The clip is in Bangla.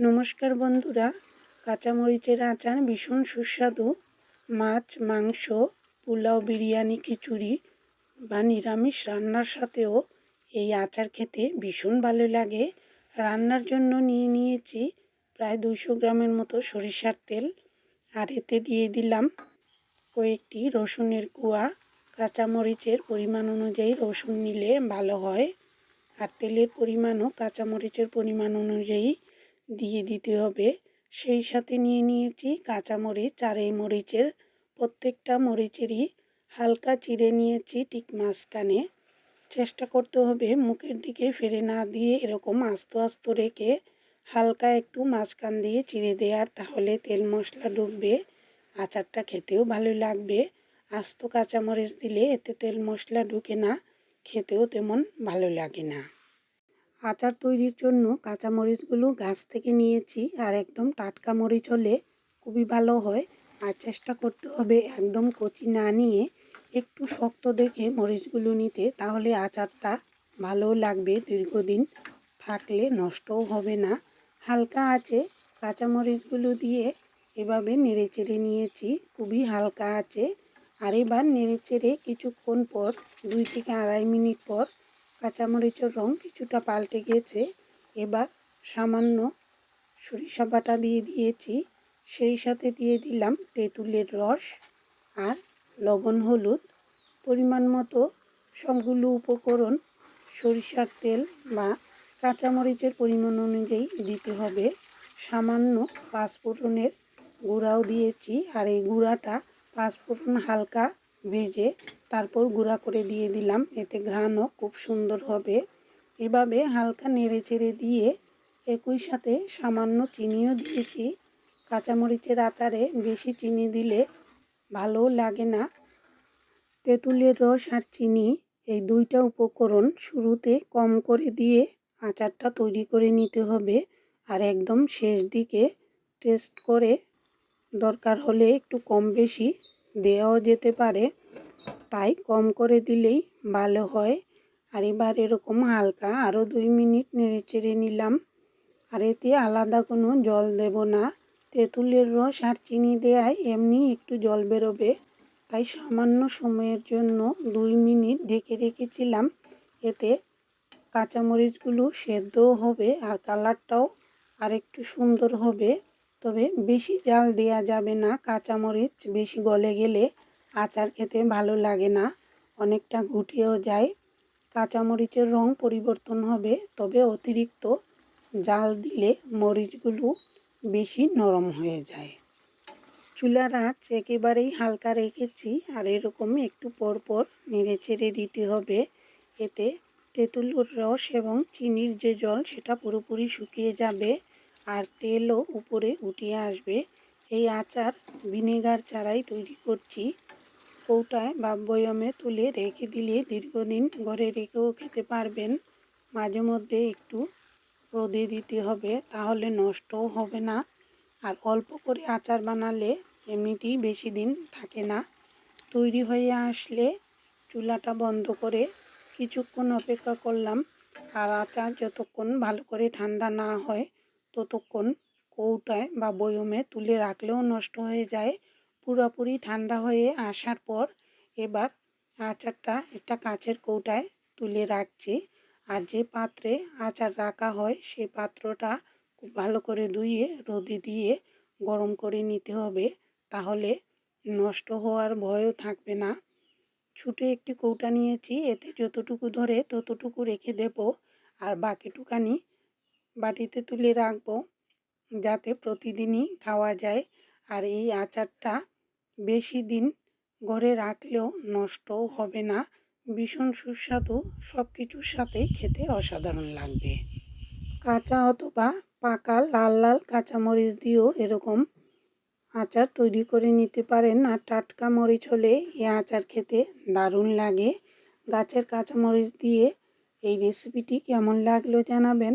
নমস্কার বন্ধুরা, কাঁচামরিচের আচার ভীষণ সুস্বাদু। মাছ, মাংস, পোলাও, বিরিয়ানি, খিচুড়ি বা নিরামিষ রান্নার সাথেও এই আচার খেতে ভীষণ ভালো লাগে। রান্নার জন্য নিয়ে নিয়েছি প্রায় দুশো গ্রামের মতো সরিষার তেল আর এতে দিয়ে দিলাম কয়েকটি রসুনের কুয়া। কাঁচামরিচের পরিমাণ অনুযায়ী রসুন নিলে ভালো হয় আর তেলের পরিমাণও কাঁচামরিচের পরিমাণ অনুযায়ী দিয়ে দিতে হবে। সেই সাথে নিয়ে নিয়েছি কাঁচামরিচ আর এই মরিচের প্রত্যেকটা মরিচেরই হালকা চিড়ে নিয়েছি ঠিক মাঝখানে। চেষ্টা করতে হবে মুখের দিকে ফিরে না দিয়ে এরকম আস্ত আস্ত রেখে হালকা একটু মাঝখান দিয়ে চিড়ে দেওয়ার, তাহলে তেল মশলা ঢুকবে আচারটা খেতেও ভালো লাগবে। আস্ত কাঁচামরিচ দিলে এতে তেল মশলা ঢুকে না, খেতেও তেমন ভালো লাগে না। আচার তৈরির জন্য কাঁচা মরিচগুলো গাছ থেকে নিয়েছি আর একদম টাটকা মরিচ হলে খুবই ভালো হয়। আর চেষ্টা করতে হবে একদম কচি না নিয়ে একটু শক্ত দেখে মরিচগুলো নিতে, তাহলে আচারটা ভালোও লাগবে। দীর্ঘদিন থাকলে নষ্টও হবে না। হালকা আছে কাঁচামরিচগুলো দিয়ে এভাবে নেড়ে চেড়ে নিয়েছি, খুবই হালকা আছে। আর এবার নেড়ে চেড়ে কিছুক্ষণ পর, দুই থেকে আড়াই মিনিট পর কাঁচামরিচের রং কিছুটা পাল্টে গিয়েছে। এবার সামান্য সরিষা বাটা দিয়ে দিয়েছি। সেই সাথে দিয়ে দিলাম তেঁতুলের রস আর লবণ, হলুদ। পরিমাণ মতো সবগুলো উপকরণ সরিষার তেল বা কাঁচামরিচের পরিমাণ অনুযায়ী দিতে হবে। সামান্য পাঁচফোড়নের গুঁড়াও দিয়েছি আর এই গুঁড়াটা পাঁচফোড়ন হালকা ভেজে তারপর গুঁড়া করে দিয়ে দিলাম। এতে ঘ্রাণও খুব সুন্দর হবে। এভাবে হালকা নেড়ে চেড়ে দিয়ে একই সাথে সামান্য চিনিও দিয়েছি। কাঁচামরিচের আচারে বেশি চিনি দিলে ভালো লাগে না। তেঁতুলের রস আর চিনি এই দুইটা উপকরণ শুরুতে কম করে দিয়ে আচারটা তৈরি করে নিতে হবে আর একদম শেষ দিকে টেস্ট করে দরকার হলে একটু কম বেশি দেওয়াও যেতে পারে। তাই কম করে দিলেই ভালো হয়। আর এবার এরকম হালকা আরও দুই মিনিট নেড়ে চেড়ে নিলাম। আর এতে আলাদা কোনো জল দেব না। তেঁতুলের রস আর চিনি দেওয়ায় এমনি একটু জল বেরোবে। তাই সামান্য সময়ের জন্য দুই মিনিট ঢেকে রেখেছিলাম। এতে কাঁচামরিচগুলো সেদ্ধও হবে আর কালারটাও আর একটু সুন্দর হবে। তবে বেশি জাল দেওয়া যাবে না, কাঁচামরিচ বেশি গলে গেলে আচার খেতে ভালো লাগে না, অনেকটা গুটিয়েও যায়। কাঁচামরিচের রং পরিবর্তন হবে, তবে অতিরিক্ত জাল দিলে মরিচগুলো বেশি নরম হয়ে যায়। চুলার আঁচ একেবারেই হালকা রেখেছি, আর এরকম একটু পরপর নেড়ে চেড়ে দিতে হবে। এতে তেঁতুলের রস এবং চিনির যে জল, সেটা পুরোপুরি শুকিয়ে যাবে। আর তেলও উপরে উঠিয়ে আসবে। এই আচার ভিনেগার ছাড়াই তৈরি করছি। কৌটায় বা বয়মে তুলে রেখে দিলে দীর্ঘদিন ঘরে রেখেও খেতে পারবেন। মাঝে মধ্যে একটু রোদে দিতে হবে, তাহলে নষ্টও হবে না। আর অল্প করে আচার বানালে এমনিতেই বেশি দিন থাকে না। তৈরি হয়ে আসলে চুলাটা বন্ধ করে কিছুক্ষণ অপেক্ষা করলাম। আর আচার যতক্ষণ ভালো করে ঠান্ডা না হয় ততক্ষণ কৌটায় বা বয়মে তুলে রাখলেও নষ্ট হয়ে যায়। পুরোপুরি ঠান্ডা হয়ে আসার পর এবার আচারটা একটা কাঁচের কৌটায় তুলে রাখছি। আর যে পাত্রে আচার রাখা হয় সেই পাত্রটা খুব ভালো করে ধুয়ে, রোদে দিয়ে গরম করে নিতে হবে। তাহলে নষ্ট হওয়ার ভয়ও থাকবে না। ছুটে একটি কৌটা নিয়েছি, এতে যতটুকু ধরে ততটুকু রেখে দেব। আর বাকিটুকানি বাটিতে তুলে রাখব। যাতে প্রতিদিনই খাওয়া যায়। আর এই আচারটা বেশি দিন ঘরে রাখলেও নষ্টও হবে না। ভীষণ সুস্বাদু। সব কিছুর সাথেই খেতে অসাধারণ লাগবে। কাঁচা অথবা পাকা লাল লাল কাঁচামরিচ দিয়েও এরকম আচার তৈরি করে নিতে পারেন। আর টাটকা মরিচ হলে এই আচার খেতে দারুণ লাগে। গাছের কাঁচামরিচ দিয়ে এই রেসিপিটি কেমন লাগল জানাবেন।